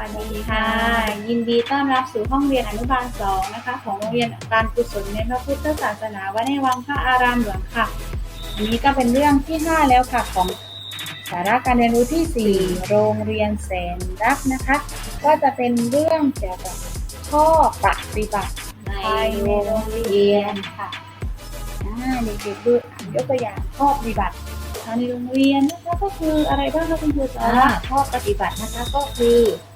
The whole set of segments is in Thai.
วัสดีค่ะ ยินดีต้อนรับสู่ห้องเรียนอนุบาลสองนะคะ ของโรงเรียนการกุศลในพระพุทธศาสนาวัดในวังพระอารามหลวงค่ะอันนี้ก็เป็นเรื่องที่ 5 แล้วค่ะของสาระการเรียนรู้ที่ 4 โรงเรียนแสนรักนะคะ ก็จะเป็นเรื่องเกี่ยวกับข้อปฏิบัติในภายในโรงเรียนค่ะอ่าเด็กๆดูยกตัวอย่างข้อปฏิบัติภายในโรงเรียนนะคะก็คืออะไรบ้างคะคุณครูจ๊ะอ่าข้อปฏิบัตินะคะก็คืออ่า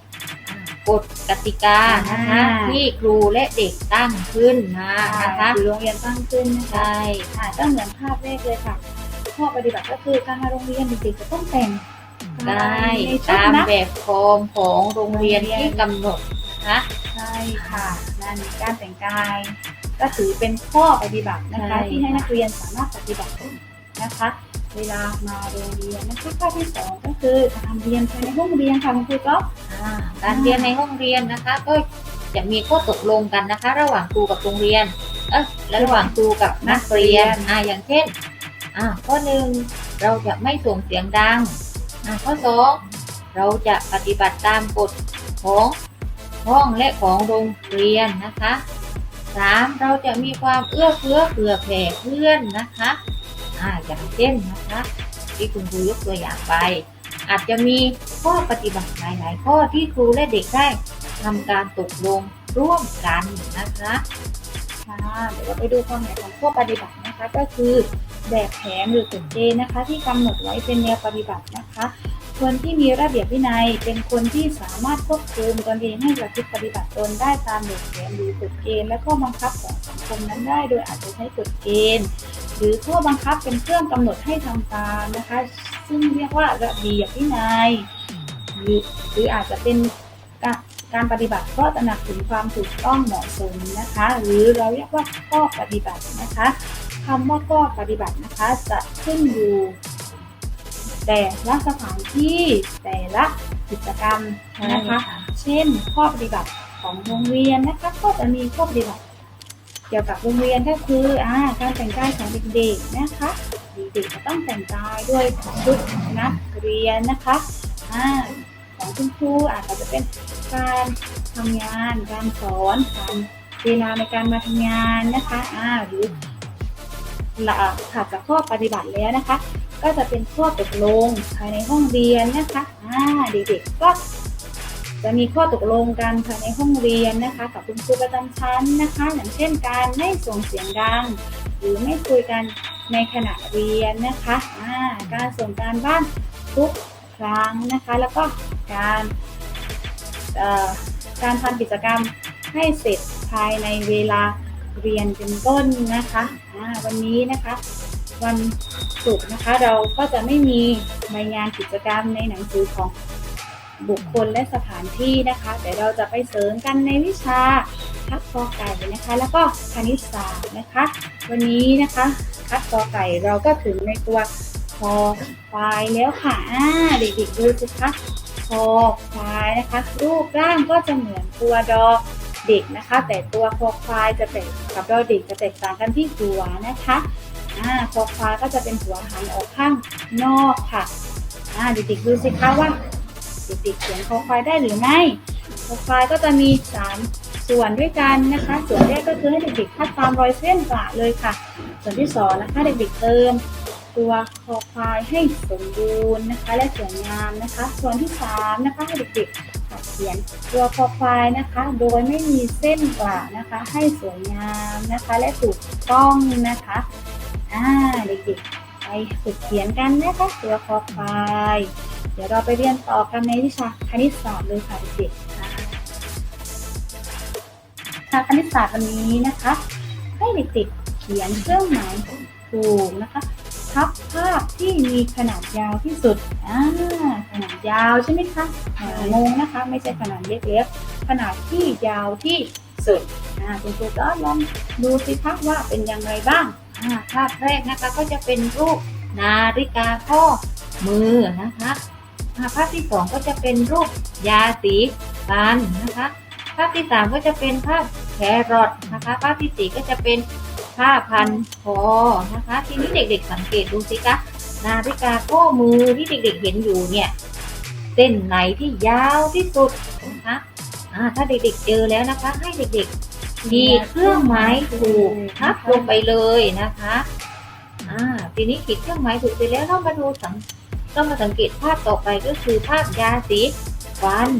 กฎกติกานะคะอ่าที่ครูและเด็กตั้งขึ้นมานะคะคือโรงเรียนตั้งขึ้นนะคะใช่ค่ะก็เหมือนภาพแรกเลยค่ะข้อปฏิบัติก็คือการมาโรงเรียนเด็กๆจะต้องแต่งได้ในชุดตามนักแบบฟอร์มของโรงเรียนที่กำหนดนะคะใช่ค่ะนั่นการแต่งกาย ก็ถือเป็นข้อปฏิบัตินะคะ ที่ให้นักเรียนสามารถปฏิบัตินะคะ เวลามาโรงเรียนนะคะข้อที่สองก็คือการเรียนภายในห้องเรียนค่ะคุณครูก๊อฟอ่า การเรียนในห้องเรียนนะคะ ก็จะมีข้อตกลงกันนะคะ ระหว่างครูกับโรงเรียน เออและระหว่างครูกับนักเรียนอ่าอย่างเช่นอ่าข้อหนึ่งเราจะไม่ส่งเสียงดังอ่าข้อสองเราจะปฏิบัติตามกฎของห้องและของโรงเรียนนะคะสามเราจะมีความเอื้อเฟื้อเผื่อแผ่เพื่อนนะคะอ่าอย่างเช่นนะคะ ที่คุณครูยกตัวอย่างไป อาจจะมีข้อปฏิบัติหลาย ๆ ข้อที่ครูและเด็กได้ทำการตกลงร่วมกันนะคะค่ะเดี๋ยวเราไปดูความหมายของข้อปฏิบัตินะคะ ก็คือแบบแผนหรือกฎเกณฑ์นะคะ ที่กำหนดไว้เป็นแนวปฏิบัตินะคะคนที่มีระเบียบวินัยเป็นคนที่สามารถควบคุมตนเองให้ประพฤติปฏิบัติตนได้ตามแบบแผนหรือกฎเกณฑ์และข้อบังคับของสังคมนั้นได้ โดยอาจจะใช้กฎเกณฑ์ หรือข้อบังคับเป็นเครื่องกำหนดให้ทำตามนะคะ ซึ่งเรียกว่าระเบียบวินัยหรือหรืออาจจะเป็นการการปฏิบัติเพราะตระหนักถึงความถูกต้องเหมาะสมนะคะ หรือเราเรียกว่าข้อปฏิบัตินะคะคำว่าข้อปฏิบัตินะคะจะขึ้นอยู่ แต่ละสถานที่แต่ละกิจกรรมนะคะ เช่นข้อปฏิบัติของโรงเรียนนะคะก็จะมีข้อปฏิบัติ เกี่ยวกับโรงเรียนก็คืออ่าการแต่งกายของเด็กๆนะคะ เด็กๆจะต้องแต่งกายด้วยชุดนักเรียนนะคะอ่าของคุณครูอาจจะเป็นการทำงาน การสอนการเวลาในการมาทำงานนะคะอ่าหรือละถัดจากข้อปฏิบัติแล้วนะคะ ก็จะเป็นข้อตกลงภายในห้องเรียนนะคะอ่าเด็กๆก็ จะมีข้อตกลงกันภายในห้องเรียนนะคะ กับคุณครูประจำชั้นนะคะ อย่างเช่นการไม่ส่งเสียงดัง หรือไม่คุยกันในขณะเรียนนะคะอ่าการส่งการบ้านทุกครั้งนะคะ แล้วก็การการทำกิจกรรมให้เสร็จภายในเวลาเรียนเป็นต้นนะคะอ่าวันนี้นะคะ วันศุกร์นะคะเราก็จะไม่มีรายงานกิจกรรมในหนังสือของ บุคคลและสถานที่นะคะ แต่เราจะไปเสริมกันในวิชาคัดกอไก่นะคะ แล้วก็คณิตศาสตร์นะคะ วันนี้นะคะคัดกอไก่เราก็ถึงในตัวคอควายแล้วค่ะอ่าเด็กๆดูสิคะคอควายนะคะ รูปร่างก็จะเหมือนตัวดอเด็กนะคะ แต่ตัวคอควายจะแตกกับดอเด็กจะแตกต่างกันที่หัวนะคะอ่าคอควายก็จะเป็นหัวหันออกข้างนอกค่ะอ่าเด็กๆดูสิคะว่า เด็กๆเขียนคอควายได้หรือไม่คอควายก็จะมี 3 ส่วนด้วยกันนะคะ ส่วนแรกก็คือให้เด็กๆคัดตามรอยเส้นกระเลยค่ะ ส่วนที่สองนะคะเด็กๆเติมตัวคอควายให้สมบูรณ์นะคะ และสวยงามนะคะ ส่วนที่สามนะคะให้เด็กๆหัดเขียนตัวคอควายนะคะ โดยไม่มีเส้นกระนะคะ ให้สวยงามนะคะ และถูกต้องนะคะอ่าเด็กๆ ไปฝึกเขียนกันนะคะตัวคอควายเดี๋ยวเราไปเรียนต่อกันในวิชาคณิตศาสตร์เลยค่ะเด็กๆค่ะวิชาคณิตศาสตร์วันนี้นะคะ ให้เด็กๆเขียนเครื่องหมายถูกนะคะทับภาพที่มีขนาดยาวที่สุดอ่าขนาดยาวใช่ไหมคะงงนะคะ ไม่ใช่ขนาดเล็กๆขนาดที่ยาวที่สุดอ่าคุณครูก็ลองดูสิคะว่าเป็นอย่างไรบ้าง ภาพแรกนะคะก็จะเป็นรูปนาฬิกาข้อมือนะคะภาพที่สองก็จะเป็นรูปยาสีฟันนะคะ ภาพที่สามก็จะเป็นภาพแครอทนะคะ ภาพที่สี่ก็จะเป็นผ้าพันคอนะคะ ทีนี้เด็กๆสังเกตดูสิคะนาฬิกาข้อมือที่เด็กๆเห็นอยู่เนี่ยเส้นไหนที่ยาวที่สุดนะคะอ่าถ้าเด็กๆเจอแล้วนะคะ ให้เด็กๆ ขีดเครื่องหมายถูกทับลงไปเลยนะคะอ่าทีนี้ขีดเครื่องหมายถูกไปแล้วเรามาดูสังเรามาสังเกตภาพต่อไปก็คือภาพยาสีฟัน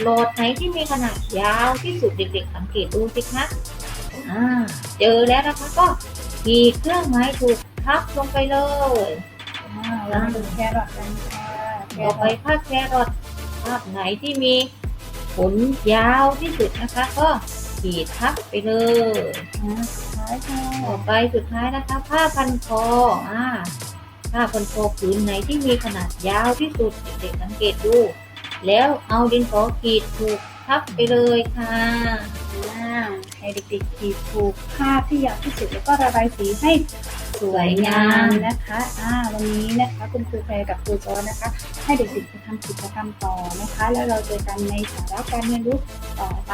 โหลดไหนที่มีขนาดยาวที่สุดเด็กๆ สังเกตดูสิคะอ่าเจอแล้วนะคะก็ขีดเครื่องหมายถูกทับลงไปเลยเราดูแครอทกันค่ะต่อไปภาพแครอทภาพไหนที่มีผลยาวที่สุดนะคะก็ ขีดทับไปเลยนะสุดท้ายค่ะต่อไปสุดท้ายนะคะ ผ้าพันคออ่าผ้าพันคอผืนไหนที่มีขนาดยาวที่สุดเด็กๆสังเกตดู แล้วเอาดินสอขีดถูกทับไปเลยค่ะให้เด็กๆขีดถูกภาพที่ยาวที่สุดแล้วก็ระบายสีให้ สวยงามนะคะอ่าวันนี้นะคะคุณครูแพรกับครูจอนะคะ ให้เด็กๆไปทำกิจกรรมต่อนะคะ แล้วเราเจอกันในสาระการเรียนรู้ต่อไป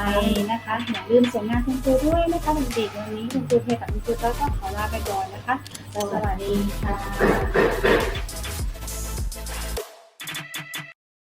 นะคะอย่าลืมส่งงานคุณครูด้วยนะคะเด็กๆวันนี้คุณครูเพรกับคุณครูจอก็ขอลาไปก่อนนะคะสวัสดีค่ะ